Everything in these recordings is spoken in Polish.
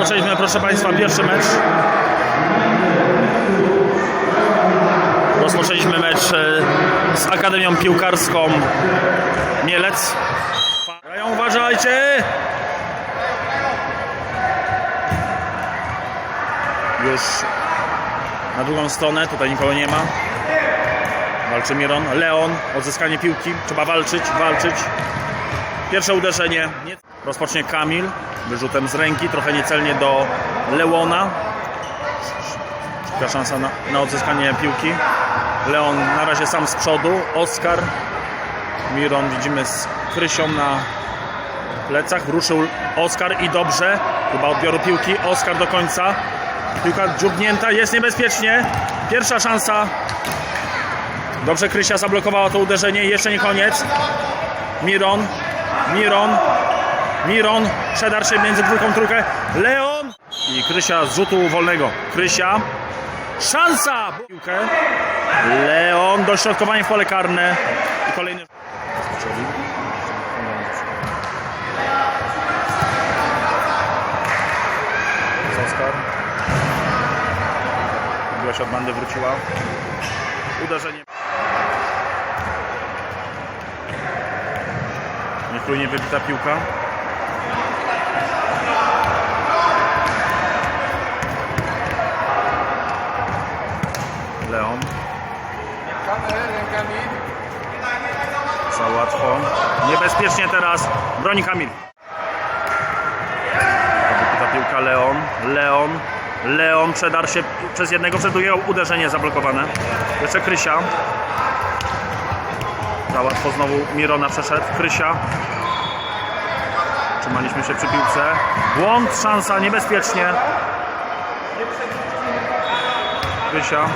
Rozpoczęliśmy, proszę Państwa, pierwszy mecz. Rozpoczęliśmy mecz e, z Akademią Piłkarską Mielec. Uważajcie! Już na drugą stronę, tutaj nikogo nie ma. Walczy Miron. Leon, odzyskanie piłki. Trzeba walczyć, walczyć. Pierwsze uderzenie. Nie- Rozpocznie Kamil. Wyrzutem z ręki, trochę niecelnie do Leona. Szybka szansa na, na odzyskanie piłki. Leon na razie sam z przodu. Oskar. Miron widzimy z Krysią na plecach. Ruszył Oskar i dobrze. Chyba odbioru piłki. Oskar do końca. Piłka dziubnięta, jest niebezpiecznie. Pierwsza szansa. Dobrze Krysia zablokowała to uderzenie. Jeszcze nie koniec. Miron. Miron. Miron. Przedarł się między dwójką trójkę. Leon. I Krysia z rzutu wolnego. Krysia. Szansa! Piłkę. Leon. Dośrodkowanie w pole karne. I kolejny. Oskar. Byłaś od bandy wróciła. Uderzenie. Niechlujnie wybita piłka. Leon. Za łatwo. Niebezpiecznie teraz. Broni Kamil. Wybita piłka Leon. Leon. Leon przedarł się przez jednego, przez drugiego. Uderzenie zablokowane. Jeszcze Krysia. Za łatwo znowu Mirona przeszedł. Krysia. Trzymaliśmy się przy piłce. Błąd, szansa, niebezpiecznie. Krysia.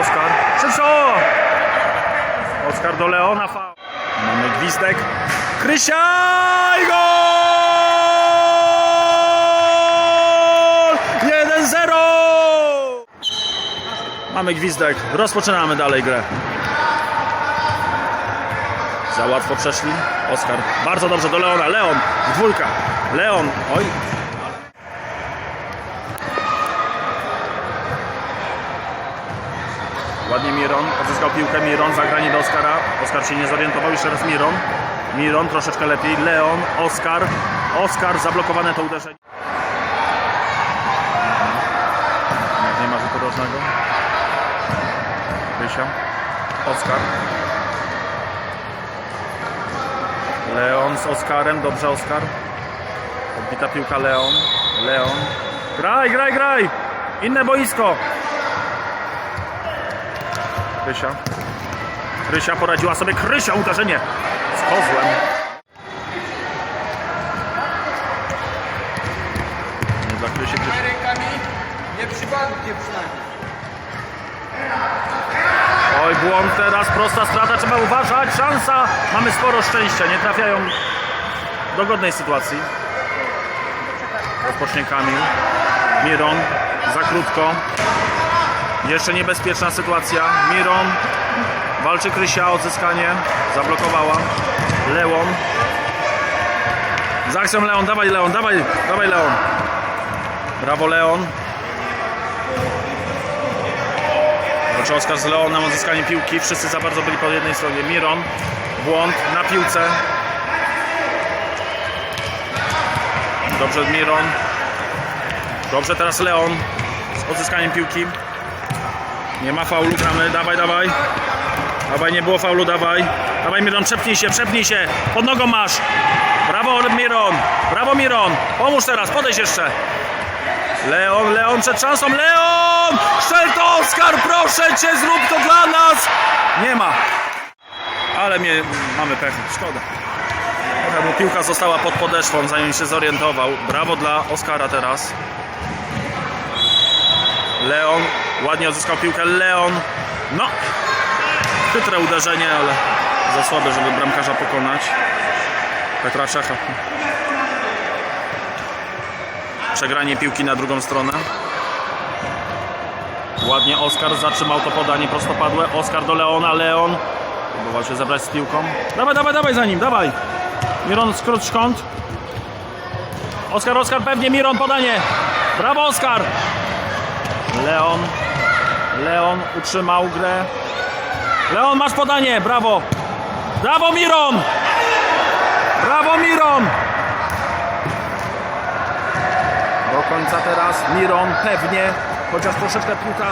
Oskar. Szybko! Oskar do Leona. Mamy gwizdek. Krysia i gol! 1-0! Mamy gwizdek. Rozpoczynamy dalej grę. Za łatwo przeszli. Oskar. Bardzo dobrze do Leona. Leon. Dwójka. Leon. Oj. Ładnie Miron. Odzyskał piłkę. Miron. Zagranie do Oskara. Oskar się nie zorientował. Jeszcze raz Miron. Miron troszeczkę lepiej. Leon. Oskar. Oskar. Zablokowane to uderzenie. Nie ma rzutu rożnego. Rysia. Oskar. Leon z Oskarem, dobrze Oskar. Odbita piłka Leon. Leon. Graj, graj, graj! Inne boisko! Krysia. Krysia poradziła sobie. Krysia uderzenie z kozłem. Nie dla Krysi. Krysi. rękami, nie przynajmniej. Oj, błąd teraz, prosta strata, trzeba uważać, szansa. Mamy sporo szczęścia, nie trafiają do godnej sytuacji. Rozpocznie Kamil. Miron, za krótko. Jeszcze niebezpieczna sytuacja. Miron, walczy Krysia, odzyskanie, zablokowała. Leon. Z akcją Leon, dawaj Leon, dawaj, dawaj Leon. Brawo Leon. Walczy Oskar z Leonem o odzyskanie piłki. Wszyscy za bardzo byli po jednej stronie. Miron, błąd na piłce. Dobrze Miron. Dobrze teraz Leon z odzyskaniem piłki. Nie ma faulu, gramy. Dawaj, dawaj. Dawaj, nie było faulu, dawaj. Dawaj Miron, przepnij się, przepnij się. Pod nogą masz. Brawo Miron. Brawo Miron. Pomóż teraz, podejdź jeszcze. Leon, Leon przed szansą, Leon! Strzel to, Oskar, proszę Cię, zrób to dla nas! Nie ma. Ale mnie, mamy pech, szkoda. Piłka została pod podeszwą, zanim się zorientował. Brawo dla Oskara teraz. Leon, ładnie odzyskał piłkę, Leon. No, chytre uderzenie, ale za słabe, żeby bramkarza pokonać. Petra Czecha. Przegranie piłki na drugą stronę. Ładnie Oskar zatrzymał to podanie prostopadłe. Oskar do Leona. Leon próbował się zebrać z piłką. Dawaj, dawaj, dawaj za nim, dawaj. Miron skróć kąt. Oskar, Oskar, pewnie Miron podanie. Brawo, Oskar. Leon. Leon utrzymał grę. Leon, masz podanie, brawo. Brawo, Miron. Brawo, Miron. Do końca teraz Miron pewnie, chociaż troszeczkę piłka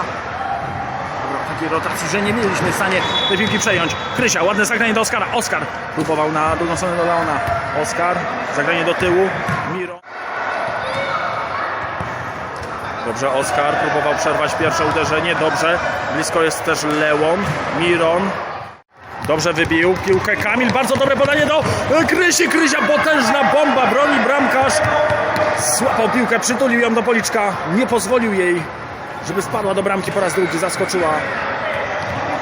takiej rotacji, że nie byliśmy w stanie tej piłki przejąć. Krysia, ładne zagranie do Oskara. Oskar próbował na drugą stronę do Leona. Oskar, zagranie do tyłu. Dobrze, Oskar próbował przerwać pierwsze uderzenie. Dobrze, blisko jest też Leon. Miron. Dobrze wybił piłkę Kamil. Bardzo dobre podanie do Krysi. Krysia, potężna bomba. Broni bramkarz. Złapał piłkę, przytulił ją do policzka. Nie pozwolił jej, żeby spadła do bramki po raz drugi. Zaskoczyła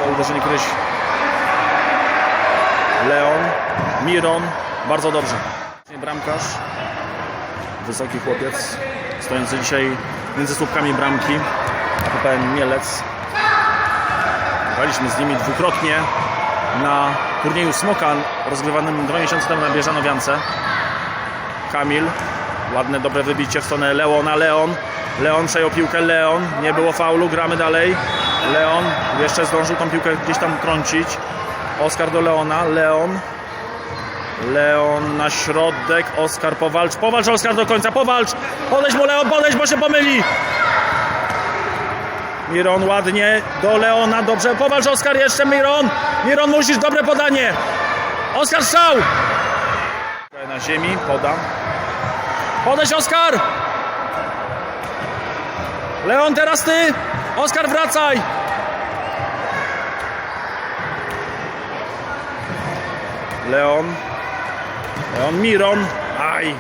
to uderzenie Kryś. Leon, Miron. Bardzo dobrze. Bramkarz. Wysoki chłopiec. Stojący dzisiaj między słupkami bramki. WPN Mielec. Graliśmy z nimi dwukrotnie na turnieju Smoka rozgrywanym dwa miesiące temu na Bieżanowiance. Kamil, ładne, dobre wybicie w stronę Leona, Leon. Leon przejął piłkę, Leon, nie było faulu, gramy dalej. Leon jeszcze zdążył tą piłkę gdzieś tam trącić. Oskar do Leona, Leon. Leon na środek, Oskar powalcz, powalcz Oskar do końca, powalcz! Podejdź mu Leon, podejdź, bo się pomyli! Miron ładnie do Leona, dobrze, powalcz Oskar jeszcze, Miron! Miron musisz, dobre podanie! Oskar strzał! Na ziemi, poda. Podejdź Oskar! Leon teraz ty! Oskar wracaj! Leon. Leon Miron. Aj.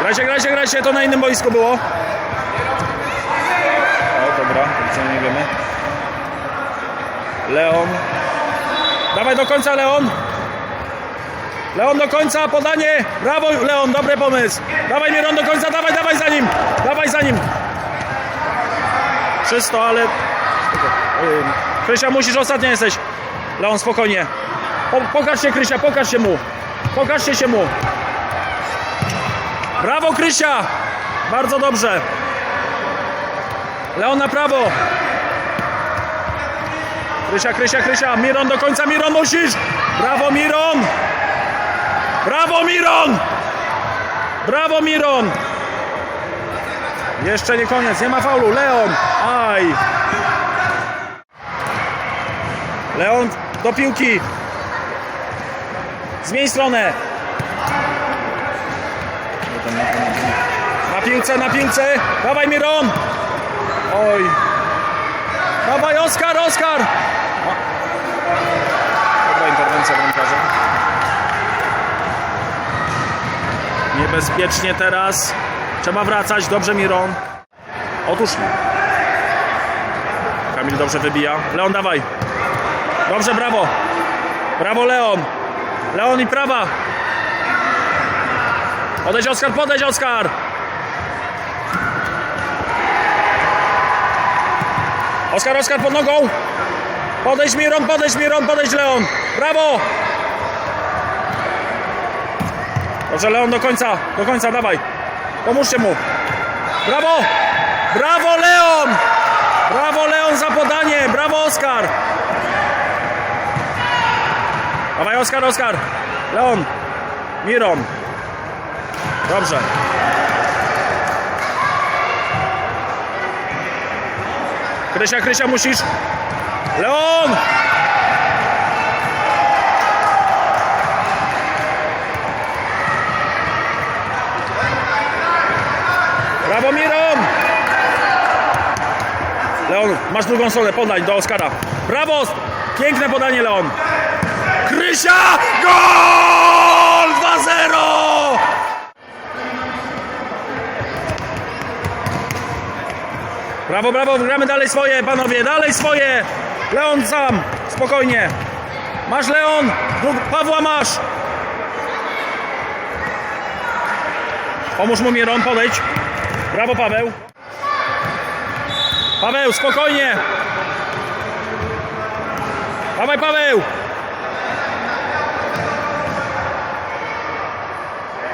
Grajcie, grajcie, grajcie, to na innym boisku było. O, dobra, co nie wiemy. Leon. Dawaj do końca, Leon. Leon do końca, podanie. Brawo, Leon, dobry pomysł. Dawaj Miron do końca, dawaj, dawaj za nim. Dawaj za nim. Czysto, ale... Krysia, musisz, ostatnia jesteś. Leon, spokojnie. Po, pokaż się, Krysia, pokaż się mu. Pokażcie się mu. Brawo, Krysia. Bardzo dobrze. Leon na prawo. Krysia, Krysia, Krysia. Miron do końca, Miron musisz. Brawo, Miron. Brawo, Miron. Brawo, Miron. Jeszcze nie koniec, nie ma faulu. Leon. Aj. Leon do piłki. Zmień stronę. Na piłce, na piłce. Dawaj Miron. Oj. Dawaj Oskar, Oskar. Dobra interwencja bramkarza. Niebezpiecznie teraz. Trzeba wracać. Dobrze Miron. Otóż. Kamil dobrze wybija. Leon dawaj. Dobrze, brawo. Brawo Leon. Leon i prawa. Podejdź Oskar, podejdź Oskar. Oskar, Oskar pod nogą. Podejdź Miron, podejdź Miron, podejdź Leon. Brawo. Dobrze, Leon do końca, do końca, dawaj. Pomóżcie mu. Brawo. Brawo Leon. Brawo Leon za podanie. Brawo Oskar. Dawaj Oskar, Oskar. Leon. Miron. Dobrze. Krysia, Krysia musisz. Leon! Brawo Miron! Leon, masz drugą stronę, podaj do Oskara. Brawo! Piękne podanie Leon. Krysia! Gol! 2-0! Brawo, brawo, gramy dalej swoje, panowie, dalej swoje! Leon sam, spokojnie. Masz Leon, Pawła masz. Pomóż mu Miron, podejdź. Brawo Paweł. Paweł, spokojnie. Dawaj Paweł.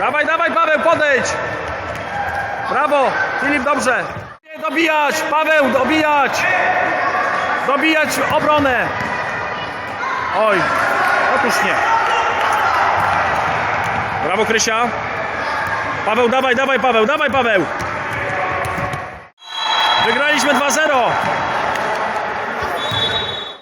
Dawaj, dawaj Paweł, podejdź! Brawo! Filip, dobrze! Dobijać! Paweł, dobijać! Dobijać obronę! Oj, otóż nie. Brawo Krysia. Paweł, dawaj, dawaj Paweł, dawaj Paweł! Wygraliśmy 2-0!